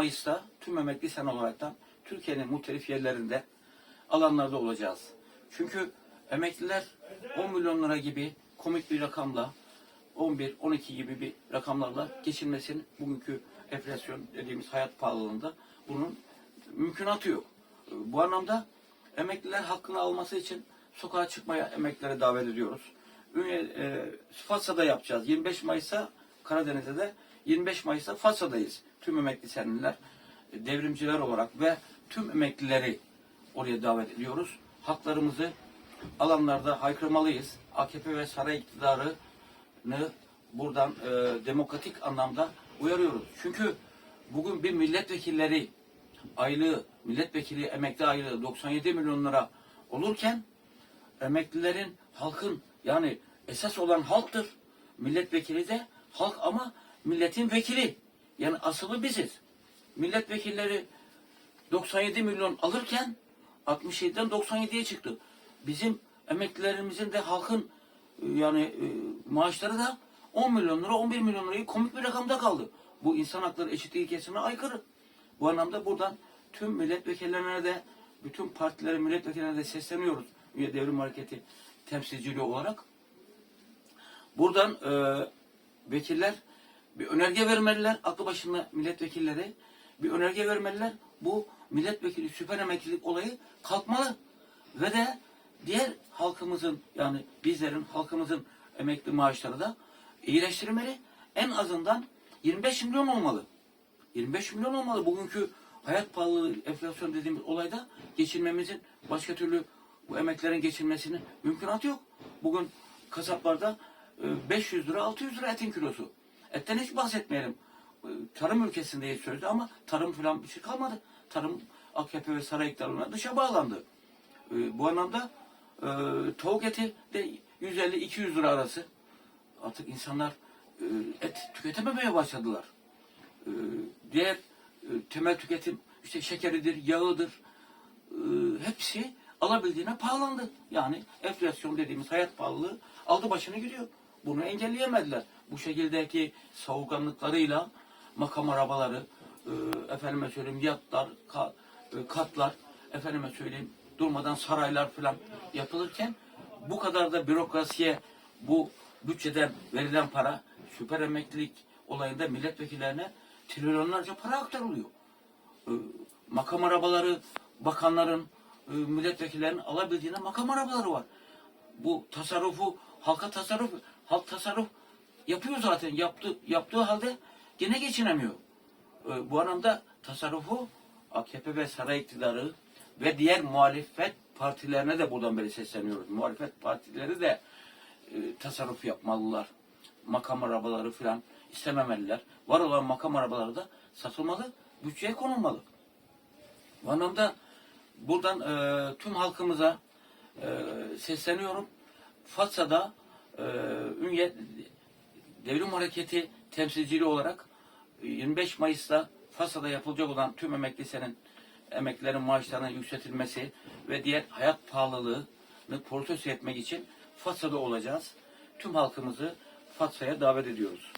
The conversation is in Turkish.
Mayıs'ta tüm emekli sen olaraktan Türkiye'nin muhtelif yerlerinde alanlarda olacağız. Çünkü emekliler 10 milyon lira gibi komik bir rakamla 11, 12 gibi bir rakamlarla geçinmesinin bugünkü enflasyon dediğimiz hayat pahalılığında bunun mümkünatı yok. Bu anlamda emekliler hakkını alması için sokağa çıkmaya emeklilere davet ediyoruz. Ünye, e, Fatsa'da yapacağız. 25 Mayıs'a Karadeniz'de de 25 Mayıs'ta Fatsa'dayız. Tüm emekli senliler, e, devrimciler olarak ve tüm emeklileri oraya davet ediyoruz. Haklarımızı alanlarda haykırmalıyız. AKP ve saray iktidarını buradan e, demokratik anlamda uyarıyoruz. Çünkü bugün bir milletvekilleri aylığı, milletvekili emekli aylığı 97 milyon lira olurken emeklilerin, halkın yani esas olan halktır. Milletvekili de halk ama milletin vekili. Yani asılı biziz. Milletvekilleri 97 milyon alırken 67'den 97'ye çıktı. Bizim emeklilerimizin de halkın e, yani e, maaşları da 10 milyon lira 11 milyon lirayı komik bir rakamda kaldı. Bu insan hakları eşitliği ilkesine aykırı. Bu anlamda buradan tüm milletvekillerine de bütün partilere milletvekillerine de sesleniyoruz. Devrim Hareketi temsilciliği olarak. Buradan e, vekiller bir önerge vermeliler. Aklı başında milletvekilleri bir önerge vermeliler. Bu milletvekili süper emeklilik olayı kalkmalı. Ve de diğer halkımızın yani bizlerin halkımızın emekli maaşları da iyileştirmeli. En azından 25 milyon olmalı. 25 milyon olmalı. Bugünkü hayat pahalılığı, enflasyon dediğimiz olayda geçinmemizin başka türlü bu emeklerin geçinmesinin mümkünatı yok. Bugün kasaplarda e, 500 lira 600 lira etin kilosu. Etten hiç bahsetmeyelim. Tarım ülkesindeyiz sözde ama tarım falan bir şey kalmadı. Tarım AKP ve saray iktidarına dışa bağlandı. E, Bu anlamda e, tavuk eti de 150-200 lira arası. Artık insanlar e, et tüketememeye başladılar. E, Diğer temel tüketim işte şekeridir, yağıdır, hepsi alabildiğine pahalandı. Yani enflasyon dediğimiz hayat pahalılığı aldı başını gidiyor. Bunu engelleyemediler. Bu şekildeki savurganlıklarıyla makam arabaları, e, efendime söyleyeyim yatlar, ka- e, katlar, efendime söyleyeyim durmadan saraylar falan yapılırken bu kadar da bürokrasiye bu bütçeden verilen para süper emeklilik olayında milletvekillerine trilyonlarca para aktarılıyor e, makam arabaları bakanların, e, milletvekillerinin alabildiğine makam arabaları var. Bu tasarrufu halka tasarruf, halk tasarruf yapıyor zaten. Yaptı, yaptığı halde gene geçinemiyor. E, bu anlamda tasarrufu AKP ve saray iktidarı ve diğer muhalefet partilerine de buradan beri sesleniyoruz. Muhalefet partileri de e, tasarruf yapmalılar. Makam arabaları filan istememeliler. Var olan makam arabaları da satılmalı, bütçeye konulmalı. Bu anlamda buradan e, tüm halkımıza e, sesleniyorum. Fatsa'da e, Ünye Devrim Hareketi temsilciliği olarak e, 25 Mayıs'ta Fatsa'da yapılacak olan tüm emekli senin emeklilerin maaşlarının yükseltilmesi ve diğer hayat pahalılığını protesto etmek için Fatsa'da olacağız. Tüm halkımızı Fatsa'ya davet ediyoruz.